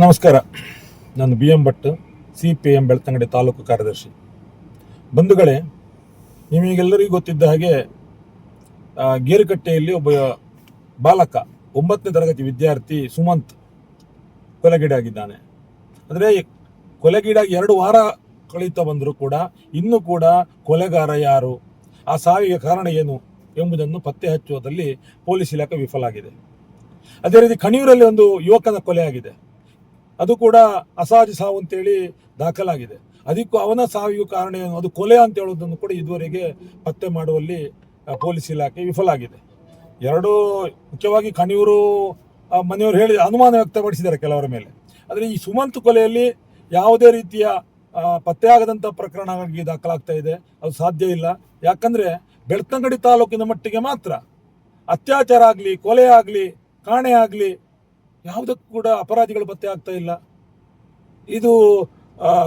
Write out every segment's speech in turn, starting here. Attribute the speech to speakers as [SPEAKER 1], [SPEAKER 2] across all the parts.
[SPEAKER 1] ನಮಸ್ಕಾರ. ನಾನು B M Bhat, C P M Belthangady taluk ಕಾರ್ಯದರ್ಶಿ. ಬಂಧುಗಳೇ, ನಿಮಗೆಲ್ಲರಿಗೂ ಗೊತ್ತಿದ್ದ ಹಾಗೆ ಗೇರುಕಟ್ಟೆಯಲ್ಲಿ ಒಬ್ಬ ಬಾಲಕ, ಒಂಬತ್ತನೇ ತರಗತಿ ವಿದ್ಯಾರ್ಥಿ ಸುಮಂತ್ ಕೊಲೆಗೀಡಾಗಿದ್ದಾನೆ. ಅಂದರೆ, ಕೊಲೆಗೀಡಾಗಿ ಎರಡು ವಾರ ಕಳೀತಾ ಬಂದರೂ ಕೂಡ, ಇನ್ನೂ ಕೂಡ ಕೊಲೆಗಾರ ಯಾರು, ಆ ಸಾವಿಗೆ ಕಾರಣ ಏನು ಎಂಬುದನ್ನು ಪತ್ತೆ ಹಚ್ಚುವುದರಲ್ಲಿ ಪೊಲೀಸ್ ಇಲಾಖೆ ವಿಫಲ ಆಗಿದೆ ಅದೇ ರೀತಿ ಕಣಿಯೂರಲ್ಲಿ ಒಂದು ಯುವಕನ ಕೊಲೆ ಆಗಿದೆ. ಅದು ಕೂಡ ಅಸಹಜ ಸಾವು ಅಂತೇಳಿ ದಾಖಲಾಗಿದೆ. ಅದಕ್ಕೂ ಅವನ ಸಾವಿಗೂ ಕಾರಣ ಏನು? ಅದು ಕೊಲೆ ಅಂತ ಹೇಳೋದನ್ನು ಕೂಡ ಇದುವರೆಗೆ ಪತ್ತೆ ಮಾಡುವಲ್ಲಿ ಪೊಲೀಸ್ ಇಲಾಖೆ ವಿಫಲ ಆಗಿದೆ. ಎರಡು ಮುಖ್ಯವಾಗಿ ಕಣಿಯೂರು ಮನೆಯವರು ಹೇಳಿ ಅನುಮಾನ ವ್ಯಕ್ತಪಡಿಸಿದ್ದಾರೆ ಕೆಲವರ ಮೇಲೆ. ಆದರೆ ಈ ಸುಮಂತ್ ಕೊಲೆಯಲ್ಲಿ ಯಾವುದೇ ರೀತಿಯ ಪತ್ತೆಯಾಗದಂಥ ಪ್ರಕರಣಗಳಿಗೆ ದಾಖಲಾಗ್ತಾ ಇದೆ. ಅದು ಸಾಧ್ಯ ಇಲ್ಲ. ಯಾಕಂದರೆ ಬೆಳ್ತಂಗಡಿ ತಾಲೂಕಿನ ಮಟ್ಟಿಗೆ ಮಾತ್ರ ಅತ್ಯಾಚಾರ ಆಗಲಿ, ಕೊಲೆ ಆಗಲಿ, ಕಾಣೆ ಆಗಲಿ ಯಾವುದಕ್ಕೂ ಕೂಡ ಅಪರಾಧಿಗಳು ಪತ್ತೆ ಆಗ್ತಾ ಇಲ್ಲ. ಇದು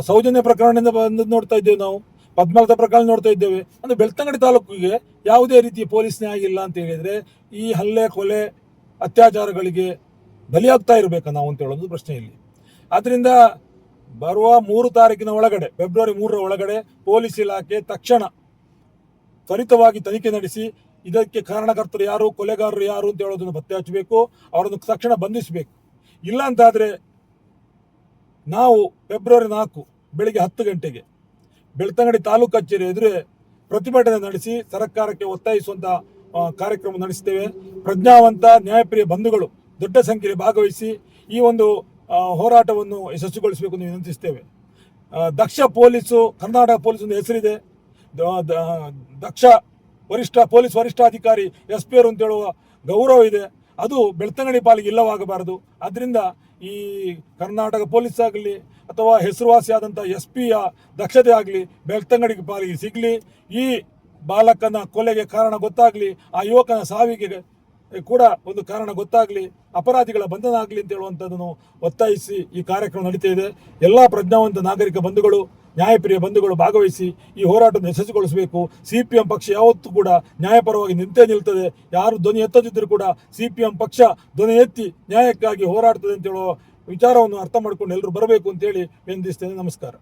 [SPEAKER 1] ಸೌಜನ್ಯ ಪ್ರಕರಣದಿಂದ ಬಂದು ನೋಡ್ತಾ ಇದ್ದೇವೆ ನಾವು. ಪದ್ಮಾವತ ಪ್ರಕರಣ ನೋಡ್ತಾ ಇದ್ದೇವೆ. ಅಂದ್ರೆ ಬೆಳ್ತಂಗಡಿ ತಾಲೂಕಿಗೆ ಯಾವುದೇ ರೀತಿಯ ಪೊಲೀಸ್ ಇಲ್ಲ ಅಂತ ಹೇಳಿದ್ರೆ ಈ ಹಲ್ಲೆ, ಕೊಲೆ, ಅತ್ಯಾಚಾರಗಳಿಗೆ ಬಲಿಯಾಗ್ತಾ ಇರಬೇಕಾ ನಾವು ಅಂತ ಹೇಳೋದು ಪ್ರಶ್ನೆ ಇಲ್ಲಿ ಆದ್ರಿಂದ ಬರುವ ಮೂರು ತಾರೀಕಿನ ಒಳಗಡೆ, ಫೆಬ್ರವರಿ ಮೂರರ ಒಳಗಡೆ ಪೊಲೀಸ್ ಇಲಾಖೆ ತಕ್ಷಣ ತ್ವರಿತವಾಗಿ ತನಿಖೆ ನಡೆಸಿ ಇದಕ್ಕೆ ಕಾರಣಕರ್ತರು ಯಾರು ಕೊಲೆಗಾರರು ಯಾರು ಅಂತ ಹೇಳೋದನ್ನು ಪತ್ತೆ ಹಚ್ಚಬೇಕು ಅವರನ್ನು ತಕ್ಷಣ ಬಂಧಿಸಬೇಕು. ಇಲ್ಲ ಅಂತಾದರೆ ನಾವು ಫೆಬ್ರವರಿ ನಾಲ್ಕು ಬೆಳಿಗ್ಗೆ ಹತ್ತು ಗಂಟೆಗೆ ಬೆಳ್ತಂಗಡಿ ತಾಲೂಕು ಕಚೇರಿ ಎದುರೇ ಪ್ರತಿಭಟನೆ ನಡೆಸಿ ಸರ್ಕಾರಕ್ಕೆ ಒತ್ತಾಯಿಸುವಂತ ಆ, ಕಾರ್ಯಕ್ರಮ ನಡೆಸ್ತೇವೆ. ಪ್ರಜ್ಞಾವಂತ ನ್ಯಾಯಪ್ರಿಯ ಬಂಧುಗಳು ದೊಡ್ಡ ಸಂಖ್ಯೆಯಲ್ಲಿ ಭಾಗವಹಿಸಿ ಈ ಒಂದು ಹೋರಾಟವನ್ನು ಯಶಸ್ವಿಗೊಳಿಸಬೇಕು ಎಂದು ವಿನಂತಿಸ್ತೇವೆ. ದಕ್ಷ ಪೊಲೀಸು ಕರ್ನಾಟಕ ಪೊಲೀಸ್ ಒಂದು ಹೆಸರಿದೆ. ದಕ್ಷ ವರಿಷ್ಠ, ಪೊಲೀಸ್ ವರಿಷ್ಠಾಧಿಕಾರಿ, ಎಸ್ ಪಿ ಅಂತ ಹೇಳುವ ಗೌರವ ಇದೆ. ಅದು ಬೆಳ್ತಂಗಡಿ ಪಾಲಿಗೆ ಇಲ್ಲವಾಗಬಾರದು. ಅದರಿಂದ ಈ ಕರ್ನಾಟಕ ಪೊಲೀಸ್ ಆಗಲಿ ಅಥವಾ ಹೆಸರುವಾಸಿಯಾದಂಥ ಎಸ್ ಪಿಯ ದಕ್ಷತೆ ಆಗಲಿ ಬೆಳ್ತಂಗಡಿ ಪಾಲಿಗೆ ಸಿಗಲಿ. ಈ ಬಾಲಕನ ಕೊಲೆಗೆ ಕಾರಣ ಗೊತ್ತಾಗಲಿ, ಆ ಯುವಕನ ಸಾವಿಗೆ ಕೂಡ ಒಂದು ಕಾರಣ ಗೊತ್ತಾಗಲಿ, ಅಪರಾಧಿಗಳ ಬಂಧನ ಆಗಲಿ ಅಂತ ಹೇಳುವಂಥದ್ದನ್ನು ಒತ್ತಾಯಿಸಿ ಈ ಕಾರ್ಯಕ್ರಮ ನಡೀತಾ ಇದೆ. ಎಲ್ಲ ಪ್ರಜ್ಞಾವಂತ ನಾಗರಿಕ ಬಂಧುಗಳು ನ್ಯಾಯಪ್ರಿಯ ಬಂಧುಗಳು ಭಾಗವಹಿಸಿ ಈ ಹೋರಾಟವನ್ನು ಯಶಸ್ವಿಗೊಳಿಸಬೇಕು. ಸಿ ಪಿ ಎಂ ಪಕ್ಷ ಯಾವತ್ತೂ ಕೂಡ ನ್ಯಾಯಪರವಾಗಿ ನಿಂತೇ ನಿಲ್ತದೆ. ಯಾರು ಧ್ವನಿ ಎತ್ತದಿದ್ದರೂ ಕೂಡ ಸಿ ಪಿ ಎಂ ಪಕ್ಷ ಧ್ವನಿ ಎತ್ತಿ ನ್ಯಾಯಕ್ಕಾಗಿ ಹೋರಾಡ್ತದೆ ಅಂತ ಹೇಳೋ ವಿಚಾರವನ್ನು ಅರ್ಥ ಮಾಡ್ಕೊಂಡು ಎಲ್ಲರೂ ಬರಬೇಕು ಅಂತೇಳಿ ವಿನಂತಿಸ್ತೇನೆ. ನಮಸ್ಕಾರ.